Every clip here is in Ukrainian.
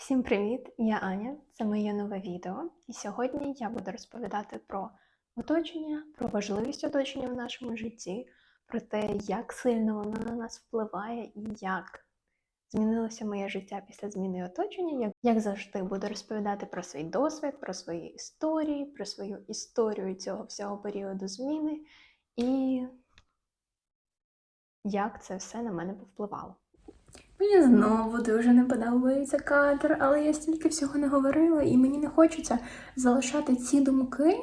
Всім привіт! Я Аня, це моє нове відео, і сьогодні я буду розповідати про оточення, про важливість оточення в нашому житті, про те, як сильно воно на нас впливає і як змінилося моє життя після зміни оточення. Як, як завжди, буду розповідати про свій досвід, про свої історії, про свою історію цього всього періоду зміни і як це все на мене повпливало. Мені знову дуже не подобається кадр, але я стільки всього не говорила, і мені не хочеться залишати ці думки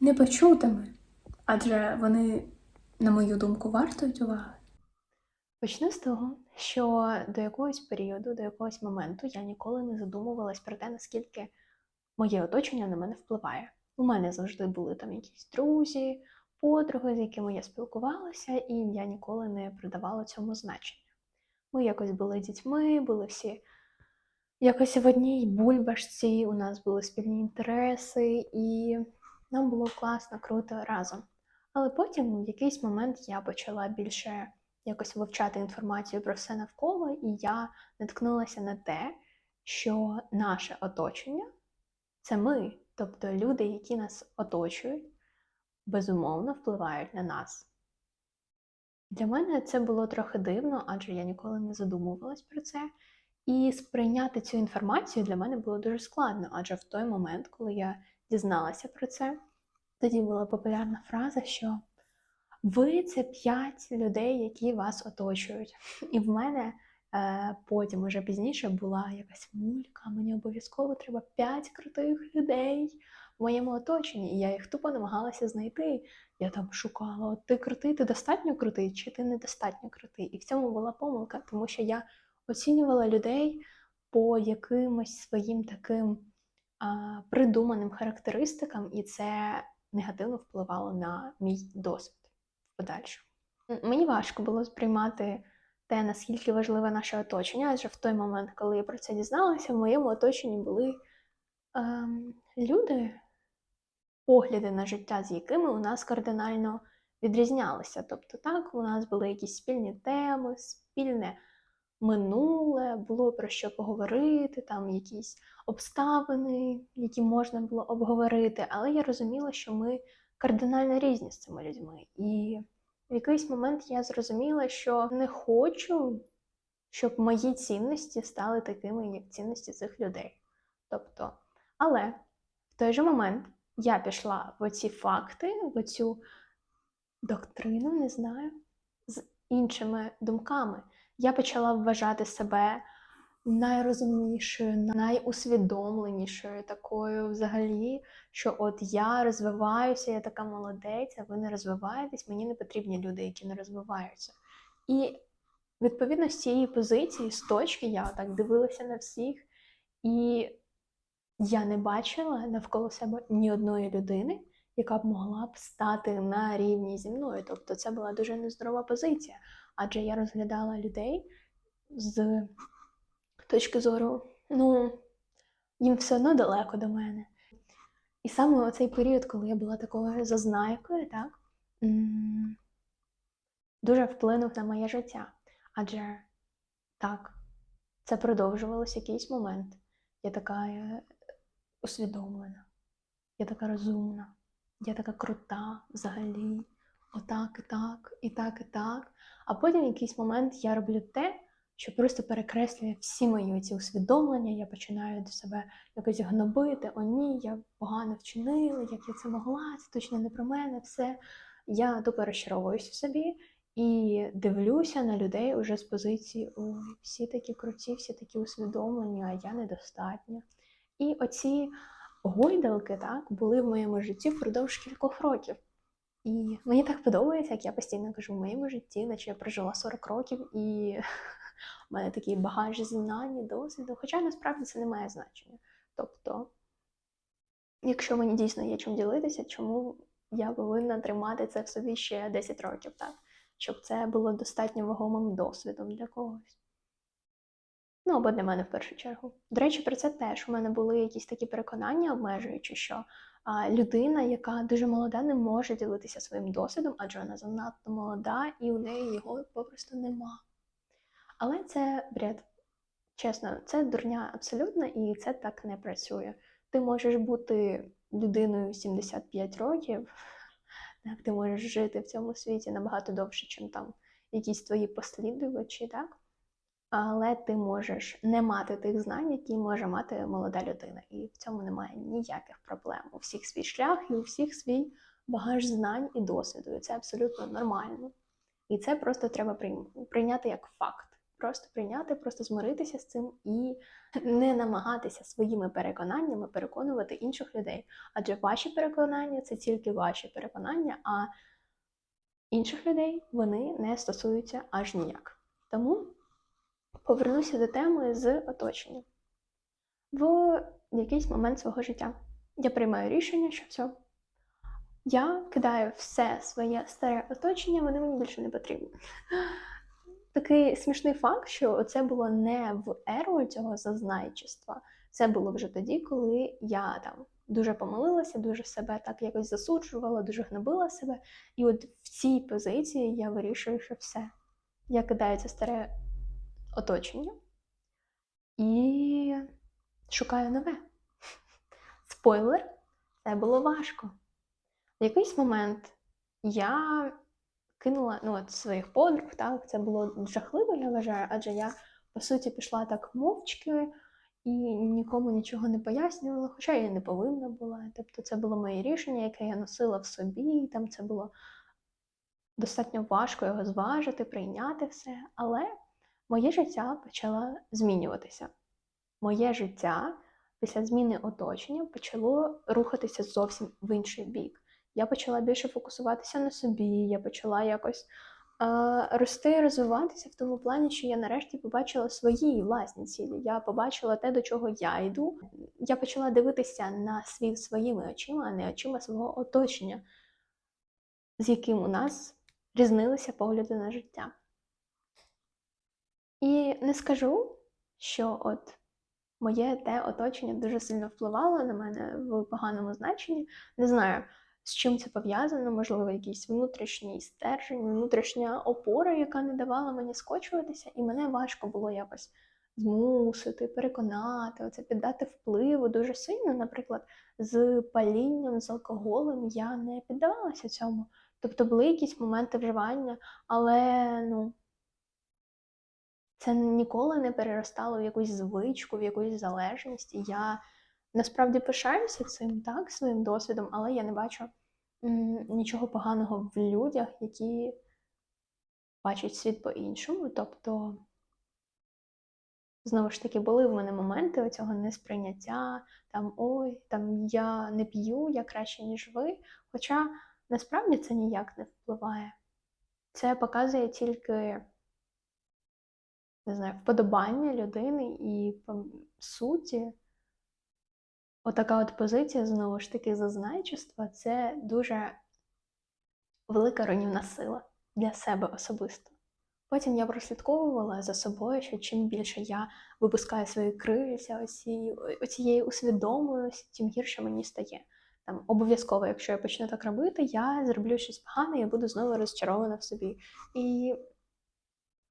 непочутими, адже вони, на мою думку, вартують уваги. Почну з того, що до якогось періоду, до якогось моменту я ніколи не задумувалась про те, наскільки моє оточення на мене впливає. У мене завжди були там якісь друзі, подруги, з якими я спілкувалася, і я ніколи не придавала цьому значення. Ми якось були дітьми, були всі якось в одній бульбашці, у нас були спільні інтереси, і нам було класно, круто разом. Але потім в якийсь момент я почала більше якось вивчати інформацію про все навколо, і я наткнулася на те, що наше оточення це ми, тобто люди, які нас оточують, безумовно впливають на нас. Для мене це було трохи дивно, адже я ніколи не задумувалась про це. І сприйняти цю інформацію для мене було дуже складно, адже в той момент, коли я дізналася про це, тоді була популярна фраза, що ви це п'ять людей, які вас оточують. І в мене е, потім, уже пізніше, була якась мулька, мені обов'язково треба п'ять крутих людей в моєму оточенні, і я їх тупо намагалася знайти. Я там шукала, ти крутий, ти достатньо крутий, чи ти недостатньо крутий. І в цьому була помилка, тому що я оцінювала людей по якимось своїм таким а, придуманим характеристикам, і це негативно впливало на мій досвід в подальшому. Мені важко було сприймати те, наскільки важливе наше оточення, адже в той момент, коли я про це дізналася, в моєму оточенні були ем, люди, погляди на життя, з якими у нас кардинально відрізнялися. Тобто, так, у нас були якісь спільні теми, спільне минуле, було про що поговорити, там якісь обставини, які можна було обговорити. Але я розуміла, що ми кардинально різні з цими людьми. І в якийсь момент я зрозуміла, що не хочу, щоб мої цінності стали такими, як цінності цих людей. Тобто, але в той же момент я пішла в оці факти, в оцю доктрину, не знаю, з іншими думками. Я почала вважати себе найрозумнішою, найусвідомленішою такою взагалі, що от я розвиваюся, я така молодець, а ви не розвиваєтесь, мені не потрібні люди, які не розвиваються. І відповідно з цієї позиції, з точки, я так дивилася на всіх, і я не бачила навколо себе ні одної людини, яка б могла б стати на рівні зі мною. Тобто це була дуже нездорова позиція, адже я розглядала людей з точки зору, ну, їм все одно далеко до мене. І саме оцей період, коли я була такою зазнайкою, так, дуже вплинув на моє життя. Адже так, це продовжувалось якийсь момент. Я така е, усвідомлена, я така розумна, я така крута взагалі. Отак і так, і так, і так. А потім в якийсь момент я роблю те, що просто перекреслює всі мої ці усвідомлення, я починаю до себе якось гнобити, о ні, я погано вчинила, як я це могла, це точно не про мене, все. Я тупо розчаровуюсь в собі і дивлюся на людей уже з позиції ой, всі такі круті, всі такі усвідомлені, а я недостатня. І оці гойдалки так, були в моєму житті впродовж кількох років. І мені так подобається, як я постійно кажу, в моєму житті, наче я прожила 40 років, і в мене такий багаж знань, досвіду. Хоча насправді це не має значення. Тобто, якщо мені дійсно є чим ділитися, чому я повинна тримати це в собі ще 10 років, так? Щоб це було достатньо вагомим досвідом для когось. Ну, або для мене в першу чергу. До речі, про це теж у мене були якісь такі переконання, обмежуючи, що а, людина, яка дуже молода, не може ділитися своїм досвідом, адже вона занадто молода і у неї його попросту нема. Але це бред. Чесно, це дурня абсолютна, і це так не працює. Ти можеш бути людиною 75 років, так, ти можеш жити в цьому світі набагато довше, ніж там якісь твої послідувачі, так? Але ти можеш не мати тих знань, які може мати молода людина. І в цьому немає ніяких проблем. У всіх свій шлях і у всіх свій багаж знань і досвіду. І це абсолютно нормально. І це просто треба прийняти як факт. Просто прийняти, просто змиритися з цим і не намагатися своїми переконаннями переконувати інших людей. Адже ваші переконання це тільки ваші переконання, а інших людей вони не стосуються аж ніяк. Тому повернуся до теми з оточення. В якийсь момент свого життя я приймаю рішення, що все. Я кидаю все своє старе оточення, вони мені більше не потрібні. Такий смішний факт, що це було не в еру цього зазнайчества. Це було вже тоді, коли я там дуже помилилася, дуже себе так якось засуджувала, дуже гнобила себе. І от в цій позиції я вирішую, що все. Я кидаю це старе оточення і шукаю нове. Спойлер, це було важко. В якийсь момент я кинула ну, от своїх подруг, так, це було жахливо, я вважаю, адже я, по суті, пішла так мовчки і нікому нічого не пояснювала, хоча я не повинна була. Тобто це було моє рішення, яке я носила в собі, і там це було достатньо важко його зважити, прийняти все. Але моє життя почало змінюватися. Моє життя після зміни оточення почало рухатися зовсім в інший бік. Я почала більше фокусуватися на собі, я почала якось е, рости, розвиватися в тому плані, що я нарешті побачила свої власні цілі. Я побачила те, до чого я йду. Я почала дивитися на світ своїми очима, а не очима свого оточення, з яким у нас різнилися погляди на життя. І не скажу, що от моє те оточення дуже сильно впливало на мене в поганому значенні. Не знаю, з чим це пов'язано, можливо, якийсь внутрішній стержень, внутрішня опора, яка не давала мені скочуватися, і мене важко було якось змусити, переконати, оце піддати впливу дуже сильно. Наприклад, з палінням, з алкоголем я не піддавалася цьому. Тобто були якісь моменти вживання, але ну. Це ніколи не переростало в якусь звичку, в якусь залежність. І я насправді пишаюся цим, так, своїм досвідом, але я не бачу нічого поганого в людях, які бачать світ по-іншому. Тобто, знову ж таки, були в мене моменти оцього несприйняття, там ой, там я не п'ю, я краще, ніж ви. Хоча насправді це ніяк не впливає. Це показує тільки не знаю, вподобання людини і по суті, отака от позиція, знову ж таки, зазнайчества це дуже велика руйнівна сила для себе особисто. Потім я прослідковувала за собою, що чим більше я випускаю свої крильця, оці, оцієї усвідомленості, тим гірше мені стає. Там обов'язково, якщо я почну так робити, я зроблю щось погане і буду знову розчарована в собі. І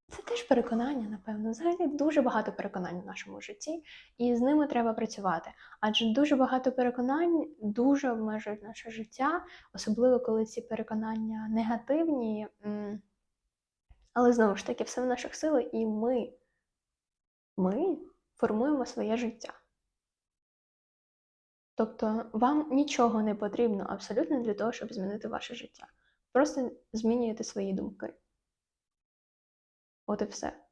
це теж переконання, напевно. Взагалі дуже багато переконань в нашому житті, і з ними треба працювати. Адже дуже багато переконань дуже обмежують наше життя, особливо коли ці переконання негативні. Але знову ж таки, все в наших силах, і ми, ми формуємо своє життя. Тобто вам нічого не потрібно абсолютно для того, щоб змінити ваше життя. Просто змінюєте свої думки. От і все.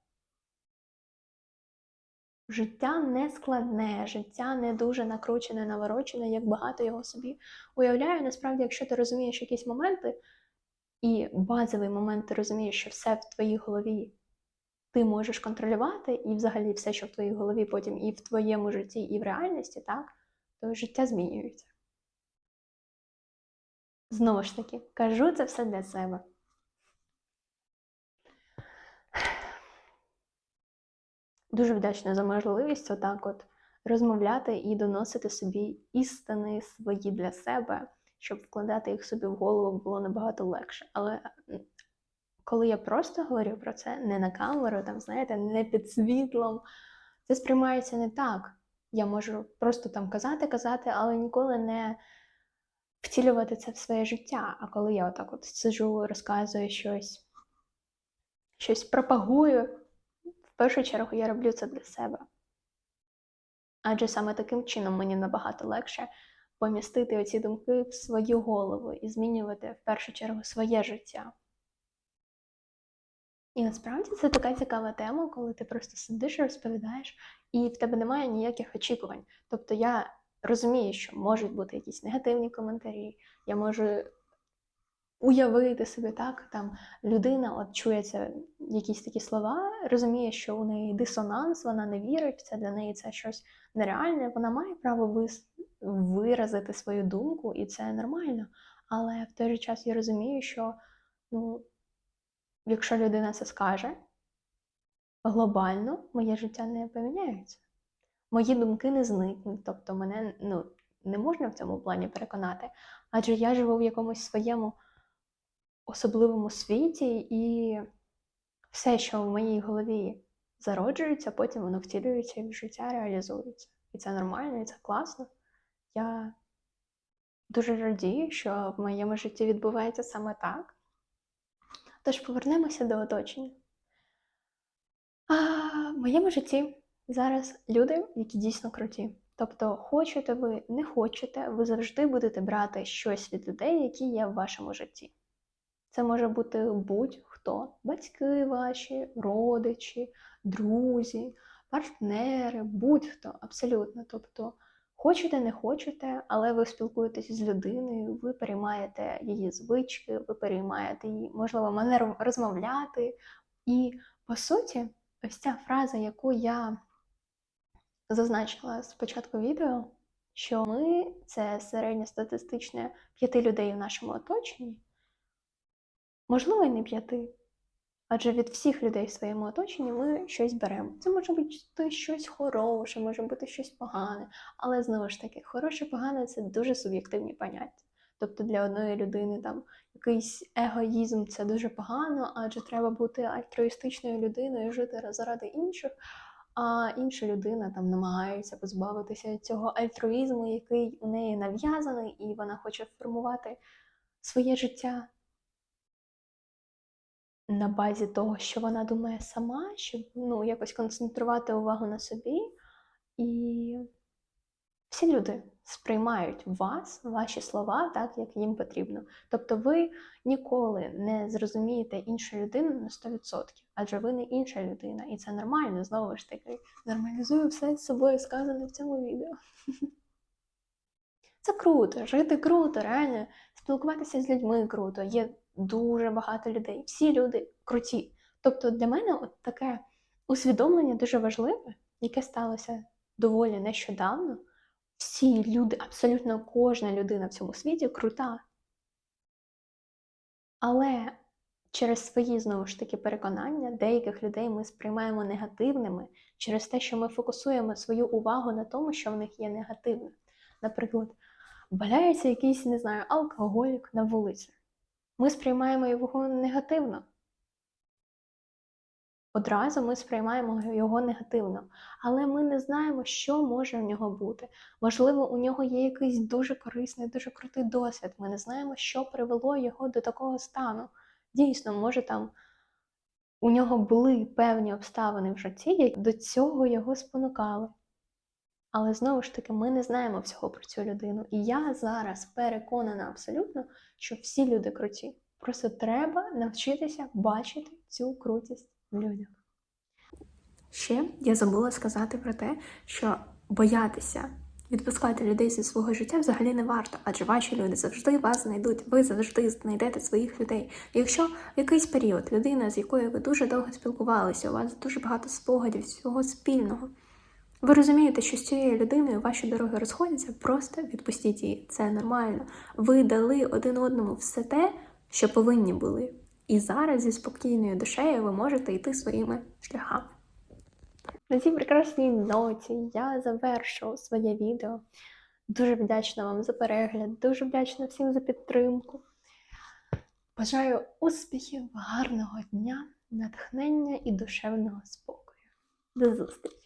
Життя не складне, життя не дуже накручене, наворочене, як багато його собі уявляю. Насправді, якщо ти розумієш якісь моменти, і базовий момент ти розумієш, що все в твоїй голові ти можеш контролювати, і взагалі все, що в твоїй голові, потім і в твоєму житті, і в реальності, так, то життя змінюється. Знову ж таки, кажу це все для себе. Дуже вдячна за можливість отак от розмовляти і доносити собі істини свої для себе, щоб вкладати їх собі в голову було набагато легше. Але коли я просто говорю про це не на камеру, там, знаєте, не під світлом, це сприймається не так. Я можу просто там казати, казати, але ніколи не втілювати це в своє життя. А коли я отак от сиджу, розказую щось, щось пропагую, в першу чергу я роблю це для себе. Адже саме таким чином мені набагато легше помістити оці думки в свою голову і змінювати в першу чергу своє життя. І насправді це така цікава тема, коли ти просто сидиш і розповідаєш, і в тебе немає ніяких очікувань. Тобто я розумію, що можуть бути якісь негативні коментарі, я можу уявити собі так, там людина от чує це, якісь такі слова, розуміє, що у неї дисонанс, вона не вірить це, для неї це щось нереальне, вона має право виразити свою думку, і це нормально. Але в той же час я розумію, що ну, якщо людина це скаже, глобально моє життя не поміняється. Мої думки не зникнуть, тобто мене ну, не можна в цьому плані переконати, адже я живу в якомусь своєму особливому світі, і все, що в моїй голові зароджується, потім воно втілюється і в життя реалізується. І це нормально, і це класно. Я дуже радію, що в моєму житті відбувається саме так. Тож повернемося до оточення. А в моєму житті зараз люди, які дійсно круті. Тобто, хочете ви, не хочете, ви завжди будете брати щось від людей, які є в вашому житті. Це може бути будь-хто: батьки ваші, родичі, друзі, партнери, будь-хто, абсолютно. Тобто, хочете, не хочете, але ви спілкуєтесь з людиною, ви переймаєте її звички, ви переймаєте її, можливо, манеру розмовляти. І по суті, ось ця фраза, яку я зазначила спочатку відео, що ми це середньостатистичне п'яти людей в нашому оточенні, можливо, і не п'яти. Адже від всіх людей в своєму оточенні ми щось беремо. Це може бути щось хороше, може бути щось погане, але знову ж таки, хороше, погане це дуже суб'єктивні поняття. Тобто для одної людини там якийсь егоїзм це дуже погано, адже треба бути альтруїстичною людиною, жити заради інших. А інша людина там намагається позбавитися цього альтруїзму, який у неї нав'язаний, і вона хоче формувати своє життя на базі того, що вона думає сама, щоб ну, якось концентрувати увагу на собі. І всі люди сприймають вас, ваші слова так, як їм потрібно. Тобто ви ніколи не зрозумієте іншу людину на 100%, адже ви не інша людина, і це нормально, знову ж таки, нормалізую все з собою сказане в цьому відео. Це круто, жити круто, реально, спілкуватися з людьми круто. Є дуже багато людей, всі люди круті. Тобто для мене от таке усвідомлення дуже важливе, яке сталося доволі нещодавно. Всі люди, абсолютно кожна людина в цьому світі крута. Але через свої, знову ж таки, переконання деяких людей ми сприймаємо негативними через те, що ми фокусуємо свою увагу на тому, що в них є негативне. Наприклад, валяється якийсь, не знаю, алкоголік на вулиці. Ми сприймаємо його негативно. Одразу ми сприймаємо його негативно, але ми не знаємо, що може в нього бути. Можливо, у нього є якийсь дуже корисний, дуже крутий досвід. Ми не знаємо, що привело його до такого стану. Дійсно, може там у нього були певні обставини в житті, які до цього його спонукали. Але знову ж таки, ми не знаємо всього про цю людину. І я зараз переконана абсолютно, що всі люди круті. Просто треба навчитися бачити цю крутість в людях. Ще я забула сказати про те, що боятися відпускати людей зі свого життя взагалі не варто, адже ваші люди завжди вас знайдуть, ви завжди знайдете своїх людей. Якщо в якийсь період людина, з якою ви дуже довго спілкувалися, у вас дуже багато спогадів, всього спільного. Ви розумієте, що з цією людиною ваші дороги розходяться, просто відпустіть її. Це нормально. Ви дали один одному все те, що повинні були. І зараз зі спокійною душею ви можете йти своїми шляхами. На цій прекрасній ноті я завершу своє відео. Дуже вдячна вам за перегляд, дуже вдячна всім за підтримку. Бажаю успіхів, гарного дня, натхнення і душевного спокою. До зустрічі!